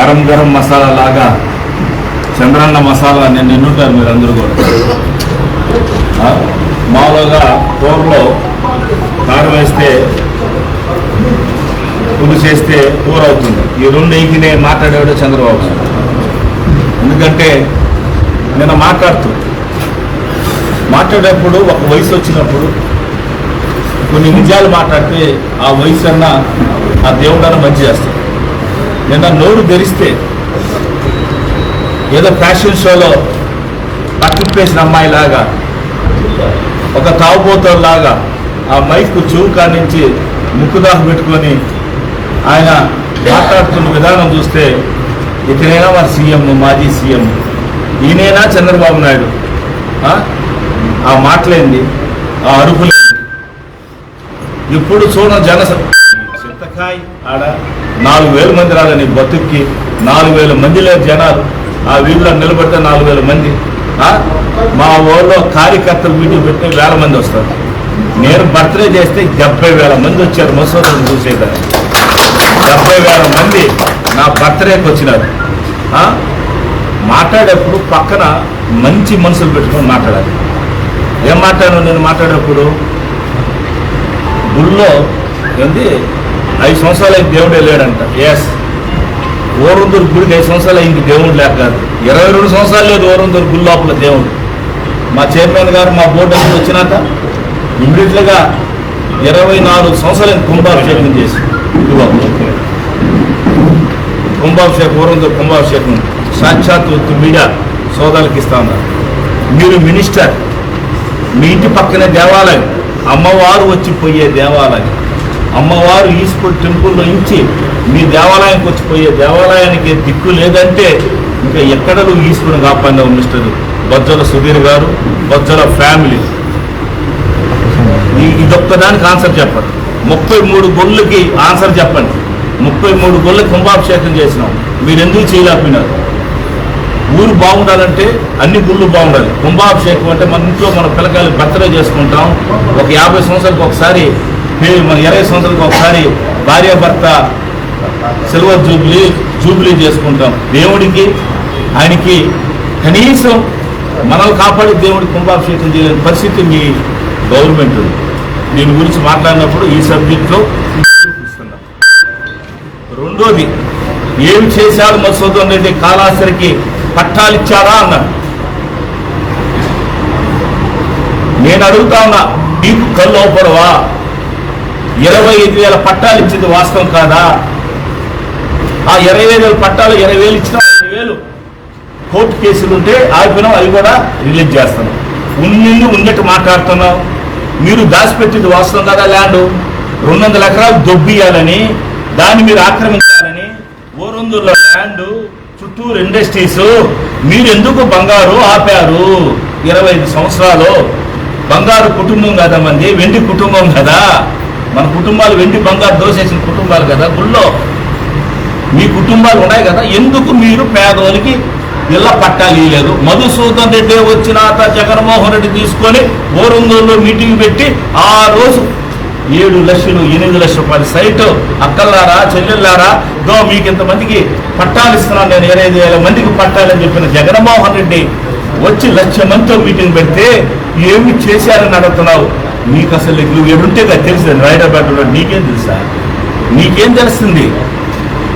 గరం గరం మసాలా లాగా చంద్రన్న మసాలా నేను నిన్నుంటారు మీరు అందరూ కూడా మామూలుగా కూరలో కారం వేస్తే పులుసు వేస్తే కూర అవుతుంది. ఈ రెండు ఇంకినే మాట్లాడేవాడు చంద్రబాబు. ఎందుకంటే నేను మాట్లాడుతూ మాట్లాడేటప్పుడు ఒక వయసు వచ్చినప్పుడు కొన్ని నిజాలు మాట్లాడితే ఆ వయసు అన్న ఆ దేవుడన్న మంచి చేస్తాడు. నిన్న నోరు ధరిస్తే ఏదో ఫ్యాషన్ షోలో పట్టింపేసిన అమ్మాయిలాగా ఒక తాగుబోతోలాగా ఆ మైక్ చూకా కానించి ముక్కుదాహం పెట్టుకొని ఆయన మాట్లాడుతున్న విధానం చూస్తే ఇతనైనా మన సీఎం మాజీ సీఎం ఈయనైనా చంద్రబాబు నాయుడు? ఆ? ఆ మాటలేంది? ఆ అరుపులేంది? ఇప్పుడు చూడ జన ఆడ నాలుగు వేల మంది రాలని బతుక్కి నాలుగు వేల మంది లేరు జనాలు ఆ వీధిలో నిలబడితే నాలుగు వేల మంది. మా ఊళ్ళో కార్యకర్తలు మీటింగ్ పెట్టి వేల మంది వస్తారు. నేను బర్త్డే చేస్తే డెబ్బై వేల మంది వచ్చారు మసూదను చూసేదాన్ని. డెబ్బై వేల మంది నా బర్త్డేకి వచ్చినారు. మాట్లాడేప్పుడు పక్కన మంచి మనుషులు పెట్టుకొని మాట్లాడాలి. ఏం మాట్లాడాను నేను మాట్లాడేటప్పుడు గుళ్ళో ఏంది? ఐదు సంవత్సరాలు అయింది దేవుడే వెళ్ళాడంట ఎస్ ఓరందూరు గుడికి ఐదు సంవత్సరాలు అయింది దేవుడు లేక కాదు ఇరవై రెండు సంవత్సరాలు లేదు ఓరందూరు గుడి లోపల దేవుడు. మా చైర్మన్ గారు మా బోర్డు అంతా వచ్చినాక ఇమ్మీడియట్లుగా ఇరవై నాలుగు సంవత్సరాలు అయింది కుంభాభిషేకం చేసి. ఇదిగో. కుంభాభిషేకం ఓరందూరు కుంభాభిషేకం సాక్షాత్ మీడియా సోదరులకు ఇస్తా ఉన్నారు మీరు మినిస్టర్ మీ ఇంటి పక్కనే దేవాలయం అమ్మవారు వచ్చి పోయే దేవాలయం. అమ్మవారు ఈశ్వర్ టెంపుల్లో ఇచ్చి మీ దేవాలయానికి వచ్చిపోయే దేవాలయానికి దిక్కు లేదంటే ఇంకా ఎక్కడలు ఈశ్వరుని కాపాడిన మిస్టర్ బొజ్జల సుధీర్ గారు బొజ్జల ఫ్యామిలీ ఇదొక్కదానికి ఆన్సర్ చెప్పండి. ముప్పై మూడు గొళ్ళకి ఆన్సర్ చెప్పండి. ముప్పై మూడు గొళ్ళకి కుంభాభిషేకం చేసినాం. మీరు ఎందుకు చేయలేకపోయినారు? ఊరు బాగుండాలంటే అన్ని గుళ్ళు బాగుండాలి. కుంభాభిషేకం అంటే మన ఇంట్లో మన పిల్లకాయలు బర్త్డే చేసుకుంటాం. ఒక యాభై సంవత్సరాలకు ఒకసారి ఇరవై సంవత్సరాలకు ఒకసారి భార్యాభర్త సిల్వర్ జూబ్లీ జూబ్లీ చేసుకుంటాం. దేవుడికి ఆయనకి కనీసం మనల్ని కాపాడి దేవుడికి కుంభాభిషేకం చేయలేని పరిస్థితి మీ గవర్నమెంట్ దీని గురించి మాట్లాడినప్పుడు ఈ సబ్జెక్ట్లో ఇస్తున్నాం రెండోది ఏమి చేశారు మసూదన్ రెడ్డి కాళాస్త్రికి పట్టాలు ఇచ్చారా అన్నారు నేను అడుగుతా ఉన్నా నీకు కళ్ళు అవపడవా? ఇరవై ఐదు వేల పట్టాలు ఇచ్చింది వాస్తవం కాదా? ఆ ఇరవై ఐదు వేల పట్టాలు ఇరవై వేలు ఇచ్చిన ఐదు వేలు కోర్టు కేసులు ఉంటే ఆగిపోయినాం అవి కూడా రిలీజ్ చేస్తాం ఉన్నింది ఉన్నట్టు మాట్లాడుతున్నాం. మీరు దాచిపెట్టింది వాస్తవం కదా ల్యాండ్? రెండు వందల ఎకరాలు దొబ్బియాలని దాన్ని మీరు ఆక్రమించాలని ఓరొందుల ల్యాండ్ చుట్టూరు ఇండస్ట్రీస్ మీరు ఎందుకు బంగారు ఆపారు? ఇరవై ఐదు సంవత్సరాలు. బంగారు కుటుంబం కదా మంది వెండి కుటుంబం కదా. మన కుటుంబాలు వెండి బంగారు దోసేసిన కుటుంబాలు కదా గుళ్ళో మీ కుటుంబాలు ఉన్నాయి కదా ఎందుకు మీరు పేదోనికి ఇళ్ళ పట్టాలు ఇవ్వలేదు మధుసూదన్ రెడ్డి వచ్చినాక జగన్మోహన్ రెడ్డి తీసుకొని ఓరంగూరులో మీటింగ్ పెట్టి ఆ రోజు ఏడు లక్షలు ఎనిమిది లక్షల రూపాయలు సైట్. అక్కల్లారా చెల్లెళ్ళారా? దో మీకు ఇంతమందికి పట్టాలు ఇస్తున్నాను నేను ఇరవై వేల మందికి పట్టాలని చెప్పిన జగన్మోహన్ రెడ్డి వచ్చి లక్ష మందితో మీటింగ్ పెడితే ఏమి చేశారని అడుగుతున్నావు? నీకు అసలు నువ్వు ఎడుంటే కదా తెలుసు హైదరాబాద్లో నీకేం తెలుసా? నీకేం తెలుస్తుంది?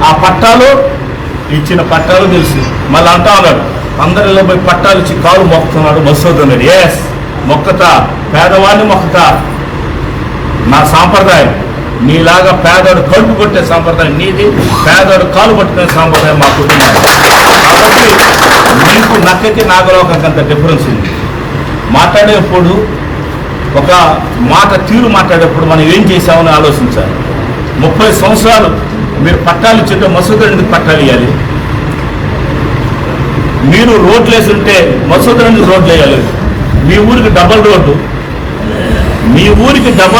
ఆ పట్టాలు ఇచ్చిన పట్టాలు తెలుసు. మళ్ళీ అంటా ఉన్నాడు అందరిలో పోయి పట్టాలు ఇచ్చి కాలు మొక్కుతున్నాడు మసూదన్నాడు ఎస్ మొక్కతా పేదవాడిని మొక్కతా. నా సాంప్రదాయం నీలాగా పేదోడు కడుపు కొట్టే సాంప్రదాయం నీది పేదోడు కాలు పట్టుకునే సాంప్రదాయం మా కుటుంబం కాబట్టి నీకు నక్కకి నాగలోకంకి అంత డిఫరెన్స్ ఉంది. మాట్లాడేప్పుడు ఒక మాట తీరు మాట్లాడేటప్పుడు మనం ఏం చేసామని ఆలోచించాలి. ముప్పై సంవత్సరాలు మీరు పట్టాలు ఇచ్చింటే మసూద్ ఎందుకు పట్టాలు ఇవ్వాలి మీరు రోడ్లు వేసి ఉంటే మసూద్ ఎందుకు రోడ్లు వేయాలి? మీ ఊరికి డబల్ రోడ్డు. మీ ఊరికి డబల్